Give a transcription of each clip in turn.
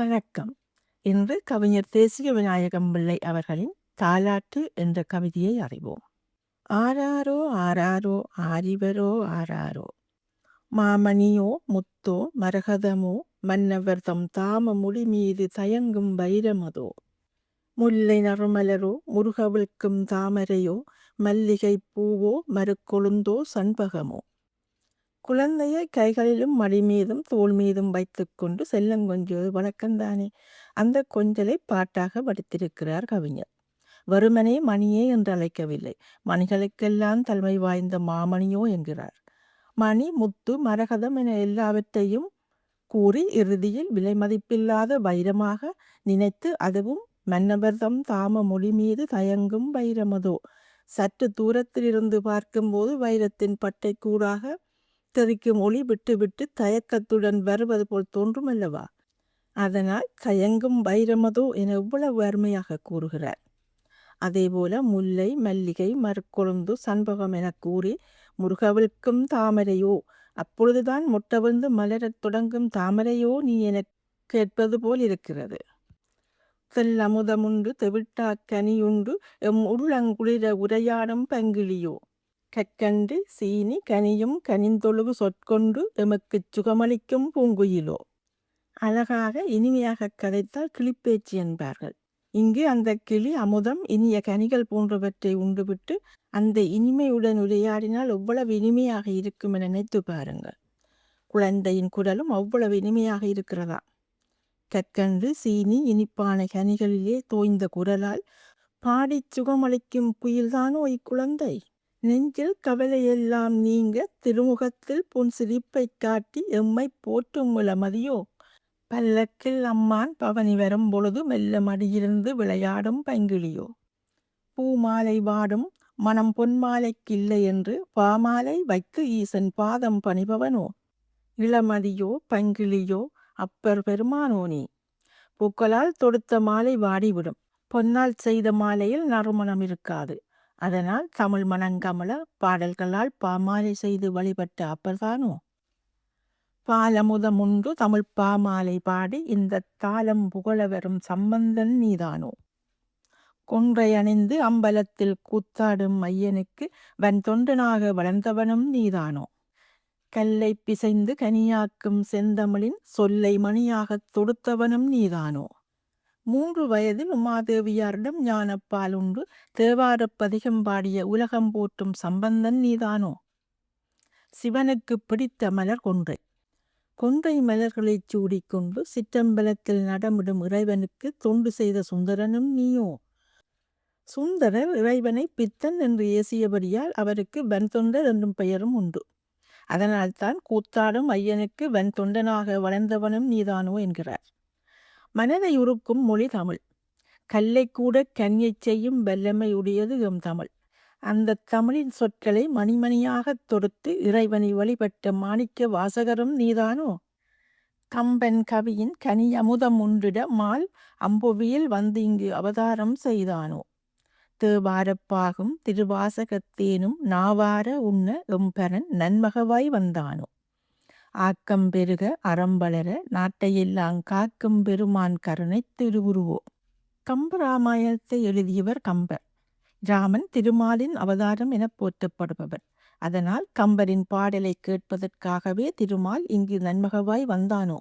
வணக்கம். இன்று கவிஞர் தேசிய விநாயகம் பிள்ளை அவர்களின் தாலாட்டு என்ற கவிதையை அறிவோம். ஆராரோ ஆராரோ ஆரிவரோ ஆராரோ. மாமணியோ முத்தோ மரகதமோ மன்னவர் தம் தாம முடி மீது தயங்கும் வைரமதோ. முல்லை நறுமலரோ முருகவிழ்க்கும் தாமரையோ மல்லிகை பூவோ மறுக்கொழுந்தோ சண்பகமோ. குழந்தையை கைகளிலும் மடி மீதும் தோல் மீதும் வைத்துக்கொண்டு செல்லங்கொஞ்சுவது வழக்கம்தானே அந்த கொஞ்சலை பாட்டாக படித்திருக்கிறார் கவிஞர். வெறுமனே மணியே என்று அழைக்கவில்லை. மணிகளுக்கெல்லாம் தலைமை வாய்ந்த மாமணியோ என்கிறார். மணி முத்து மரகதம் என எல்லாவற்றையும் கூறி இறுதியில் விலை மதிப்பில்லாத வைரமாக நினைத்து அதுவும் மன்னபர்தம் தாம மொழி மீது தயங்கும் வைரமதோ? சற்று தூரத்தில் இருந்து பார்க்கும்போது வைரத்தின் பட்டை கூறாக தெறிக்கும் ஒளி விட்டு விட்டு தயக்கத்துடன் வருவது போல் தோன்றும் அல்லவா அதனால் தயங்கும் வைரமதோ என இவ்வளவு அருமையாக கூறுகிறார். அதேபோல முல்லை மல்லிகை மறுக்கொழுந்து சண்பகம் என கூறி முருகவிழ்க்கும் தாமரையோ அப்பொழுதுதான் முட்டவிழ்ந்து மலரத் தொடங்கும் தாமரையோ நீ என கேட்பது போல் இருக்கிறது. தெல்லமுதமுண்டு தெவிட்டா கனியுண்டு எம் உள்ளங்குளிர உரையாடும் பங்கிலியோ கற்கண்டு சீனி கனியும் கனிந்தொழுகு சொற்கொண்டு எமக்குச் சுகமளிக்கும் பூங்குயிலோ. அழகாக இனிமையாக கதைத்தால் கிளிப்பேச்சு என்பார்கள். இங்கு அந்த கிளி அமுதம் இனிய கனிகள் போன்றவற்றை உண்டுவிட்டு அந்த இனிமையுடன் உரையாடினால் எவ்வளவு இனிமையாக இருக்கும் என நினைத்து பாருங்கள். குழந்தையின் குரலும் அவ்வளவு இனிமையாக இருக்கிறதா? கற்கண்டு சீனி இனிப்பான கனிகளிலே தோய்ந்த குரலால் பாடிச் சுகமளிக்கும் குயில்தானோ இக்குழந்தை? நெஞ்சில் கவலையெல்லாம் நீங்க திருமுகத்தில் புன் சிரிப்பைக் காட்டி எம்மை போற்றும் இளமதியோ பல்லக்கில் அம்மான் பவனி வரும் பொழுது மெல்ல மடியிருந்து விளையாடும் பைங்கிளியோ பூமாலை வாடும் மனம் பொன்மாலைக்கில்லை என்று பாமாலை வைத்து ஈசன் பாதம் பணிபவனோ? இளமதியோ பங்கிளியோ அப்பர் பெருமானோ நீ? பூக்களால் தொடுத்த மாலை வாடிவிடும். பொன்னால் செய்த மாலையில் நறுமணம் இருக்காது. அதனால் தமிழ் மணங்கமல பாடல்களால் பாமாலை செய்து வழிபட்ட அப்பர்தானோ? பாலமுதம் உண்டு தமிழ் பாமாலை பாடி இந்த தாளம் புகழ வரும் சம்பந்தன் நீதானோ? கொன்றை அணிந்து அம்பலத்தில் கூத்தாடும் ஐயனுக்கு வன் தொண்டனாக வளர்ந்தவனும் நீதானோ? கல்லை பிசைந்து கனியாக்கும் செந்தமிழின் சொல்லை மணியாகத் தொடுத்தவனும் நீதானோ? மூன்று வயதில் உமாதேவியாரிடம் ஞானப்பால் உண்டு. தேவாரப் பதிகம் பாடிய உலகம் போற்றும் சம்பந்தன் நீதானோ? சிவனுக்கு பிடித்த மலர் கொன்றை. கொன்றை மலர்களைச் சூடிக்கொண்டு சிற்றம்பலத்தில் நடமிடும் இறைவனுக்கு தொண்டு செய்த சுந்தரனும் நீயோ? சுந்தரர் இறைவனை பித்தன் என்று ஏசியபடியால் அவருக்கு வன்தொண்டர் என்றும் பெயரும் உண்டு. அதனால்தான் கூத்தாடும் ஐயனுக்கு வன்தொண்டனாக வளர்ந்தவனும் நீதானோ என்கிறார். மனதை உருக்கும் மொழி தமிழ். கல்லை கூட கன்யச் செய்யும் வல்லமையுடையது எம் தமிழ். அந்த தமிழின் சொற்களை மணிமணியாகத் தொடுத்து இறைவனை வழிபட்ட மாணிக்க வாசகரும் நீதானோ? கம்பன் கவியின் கனி அமுதம் உண்டிட மால் அம்புவியில் வந்து இங்கு அவதாரம் செய்தானோ? தேவாரப்பாகும் திருவாசகத்தேனும் நாவார உண்ண எம்பரன் நன்மகவாய் வந்தானோ? ஆக்கம் பெருக அறம்பளர நாட்டையெல்லாம் காக்கும் பெருமான் கருணை திருவுருவோ? கம்பராமாயணத்தை எழுதியவர் கம்பர். ராமன் திருமாலின் அவதாரம் என போற்றப்படுபவர். அதனால் கம்பரின் பாடலை கேட்பதற்காகவே திருமால் இங்கு நன்மகவாய் வந்தானோ?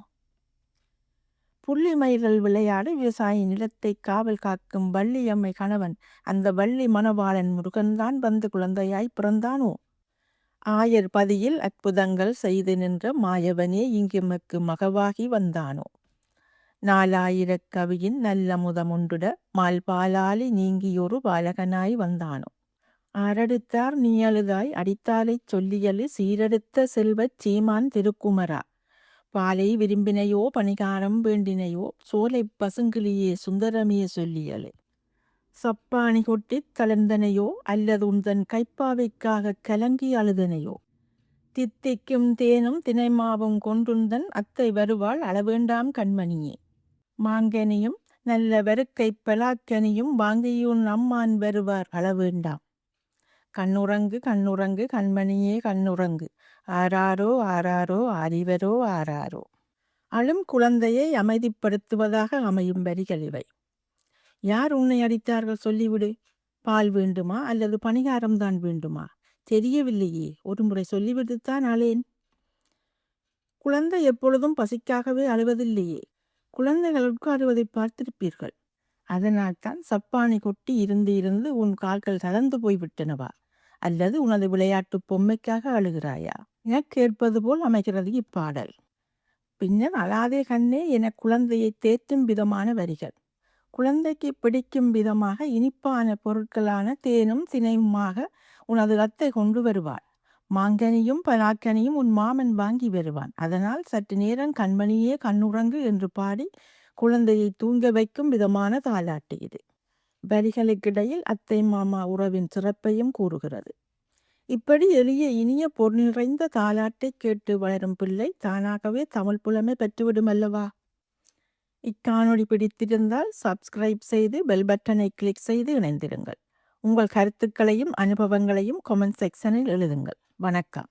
புள்ளிமயிர்கள் விளையாட விவசாயி நிலத்தை காவல் காக்கும் வள்ளியம்மை கணவன் அந்த வள்ளி மணவாளன் முருகன்தான் வந்து குழந்தையாய் பிறந்தானோ? ஆயர் பதியில் அற்புதங்கள் செய்து நின்ற மாயவனே இங்குமக்கு மகவாகி வந்தானோ? நாலாயிரக் கவியின் நல்ல முதமுண்டுட மால்பாலாலி நீங்கியொரு பாலகனாய் வந்தானோ? அரடுத்தார் நீ அழுதாய் அடித்தாலைச் சொல்லியலு சீரடுத்த செல்வச் சீமான் திருக்குமரா? பாலை விரும்பினையோ பணிகாரம் வேண்டினையோ சோலை பசுங்கிளியே சுந்தரமிய சொல்லியலே. சப்பாணி கொட்டித் தளர்ந்தனையோ அல்லது உந்தன் கைப்பாவைக்காகக் கலங்கி அழுதனையோ? தித்திக்கும் தேனும் தினைமாவும் கொண்டுந்தன் அத்தை வருவாள் அளவேண்டாம் கண்மணியே. மாங்கனியும் நல்ல வெறுக்கை பலாக்கனியும் வாங்கியுன் அம்மான் வருவார் அளவேண்டாம். கண்ணுறங்கு கண்ணுறங்கு கண்மணியே கண்ணுறங்கு. ஆராரோ ஆராரோ அறிவரோ ஆராரோ. அழும் குழந்தையை அமைதிப்படுத்துவதாக அமையும் வரிகள் இவை. யார் உன்னை அடித்தார்கள்? சொல்லிவிடு. பால் வேண்டுமா? அல்லது பணிகாரம்தான் வேண்டுமா? தெரியவில்லையே. ஒரு முறை சொல்லிவிட்டுத்தான் அழேன். குழந்தை எப்பொழுதும் பசிக்காகவே அழுவதில்லையே. குழந்தைகள் உட்காருவதை பார்த்திருப்பீர்கள். அதனால்தான் சப்பானி கொட்டி இருந்து இருந்து உன் கால்கள் தளர்ந்து போய்விட்டனவா? அல்லது உனது விளையாட்டு பொம்மைக்காக அழுகிறாயா? என கேட்பது போல் அமைகிறது இப்பாடல். பின்னர் அழாதே கண்ணே என குழந்தையை தேற்றும் விதமான வரிகள். குழந்தைக்கு பிடிக்கும் விதமாக இனிப்பான பொருட்களான தேனும் தினையுமாக உனது அத்தை கொண்டு வருவாள். மாங்கனியும் பலாக்கனியும் உன் மாமன் வாங்கி வருவான். அதனால் சற்று நேரம் கண்மணியே கண்ணுறங்கு என்று பாடி குழந்தையை தூங்க வைக்கும் விதமான தாலாட்டு இது. வரிகளுக்கிடையில் அத்தை மாமா உறவின் சிறப்பையும் கூறுகிறது. இப்படி எளிய இனிய பொருள் நிறைந்த தாலாட்டை கேட்டு வளரும் பிள்ளை தானாகவே தமிழ் புலமை பெற்றுவிடும் அல்லவா? இக்காணொளி பிடித்திருந்தால் சப்ஸ்கிரைப் செய்து பெல் பட்டனை கிளிக் செய்து இணைந்திருங்கள். உங்கள் கருத்துக்களையும் அனுபவங்களையும் கொமெண்ட் செக்ஷனில் எழுதுங்கள். வணக்கம்.